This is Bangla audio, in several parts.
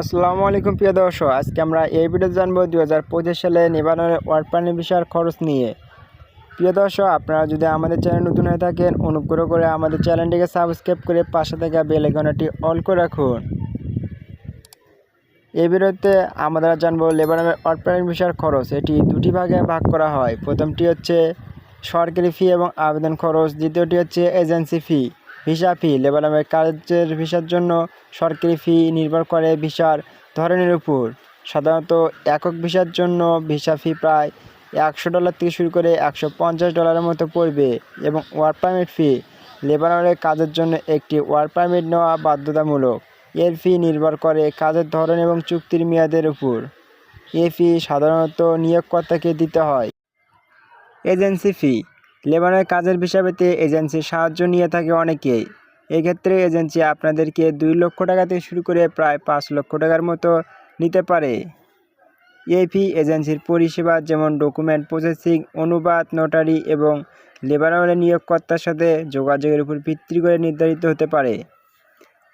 আসসালামু আলাইকুম প্রিয় দর্শক, আজকে আমরা এই ভিডিও জানব দুই হাজার সালে নিবারণের ওয়ার্ড পানি বিষয়ের খরচ নিয়ে। প্রিয় দর্শক, আপনারা যদি আমাদের চ্যানেল নতুন হয়ে থাকেন, অনুগ্রহ করে আমাদের চ্যানেলটিকে সাবস্ক্রাইব করে পাশে থাকা বেল অল করে রাখুন। এই ভিডিওতে আমরা জানব লেবাননের ওয়ার্ড পানি বিষয়ের খরচ। এটি দুটি ভাগে ভাগ করা হয়। প্রথমটি হচ্ছে সরকারি ফি এবং আবেদন খরচ। দ্বিতীয়টি হচ্ছে এজেন্সি ফি। ভিসা ফি লেবাননের কাজের ভিসার জন্য সরকারি ফি নির্ভর করে ভিসার ধরনের উপর। সাধারণত একক ভিসার জন্য ভিসা ফি প্রায় একশো ডলার থেকে শুরু করে একশো পঞ্চাশ ডলারের মতো পড়বে এবং ওয়ার্ক পারমিট ফি লেবাননের কাজের জন্য একটি ওয়ার্ক পারমিট নেওয়া বাধ্যতামূলক। এর ফি নির্ভর করে কাজের ধরন এবং চুক্তির মেয়াদের উপর। এ ফি সাধারণত নিয়োগকর্তাকে দিতে হয়। এজেন্সি ফি লেবাননের কাজের ভিসা পেতে এজেন্সির সাহায্য নিয়ে থাকে অনেকেই। এক্ষেত্রে এজেন্সি আপনাদেরকে দুই লক্ষ টাকা থেকে শুরু করে প্রায় পাঁচ লক্ষ টাকার মতো নিতে পারে। এই ফি এজেন্সির পরিষেবা যেমন ডকুমেন্ট প্রসেসিং, অনুবাদ, নোটারি এবং লেবাননের নিয়োগকর্তার সাথে যোগাযোগের উপর ভিত্তি করে নির্ধারিত হতে পারে।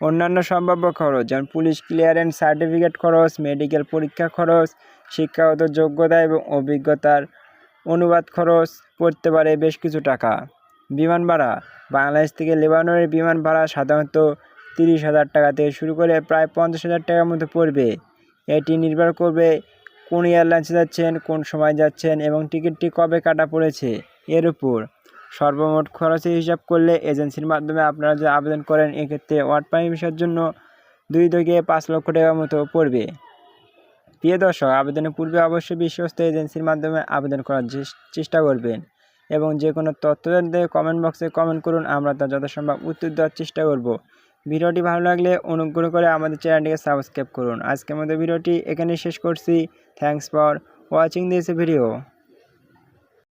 অন্যান্য সম্ভাব্য খরচ যেমন পুলিশ ক্লিয়ারেন্স, সার্টিফিকেট খরচ, মেডিকেল পরীক্ষা খরচ, শিক্ষাগত যোগ্যতা এবং অভিজ্ঞতার অনুবাদ খরচ পড়তে পারে বেশ কিছু টাকা। বিমান ভাড়া। বাংলাদেশ থেকে লেবাননের বিমান ভাড়া সাধারণত তিরিশ হাজার টাকা থেকে শুরু করে প্রায় পঞ্চাশ হাজার টাকার মতো পড়বে। এটি নির্ভর করবে কোন এয়ারলাইন্সে যাচ্ছেন, কোন সময় যাচ্ছেন এবং টিকিটটি কবে কাটা পড়েছে। এর উপর সর্বমোট খরচের হিসাব করলে এজেন্সির মাধ্যমে আপনারা যে আবেদন করেন, এক্ষেত্রে ওয়ার্ড পানি জন্য দুই থেকে পাঁচ লক্ষ টাকার মতো পড়বে। প্রিয় দর্শক, আবেদনের পূর্বে অবশ্যই বিশ্বস্ত এজেন্সির মাধ্যমে আবেদন করার চেষ্টা করবেন এবং যে কোনো তথ্য জানতে কমেন্ট বক্সে কমেন্ট করুন, আমরা তা যথাসম্ভব উত্তর দেওয়ার চেষ্টা করব। ভিডিওটি ভালো লাগলে অনুগ্রহ করে আমাদের চ্যানেলটিকে সাবস্ক্রাইব করুন। আজকের মধ্যে ভিডিওটি এখানেই শেষ করছি। Thanks for watching this video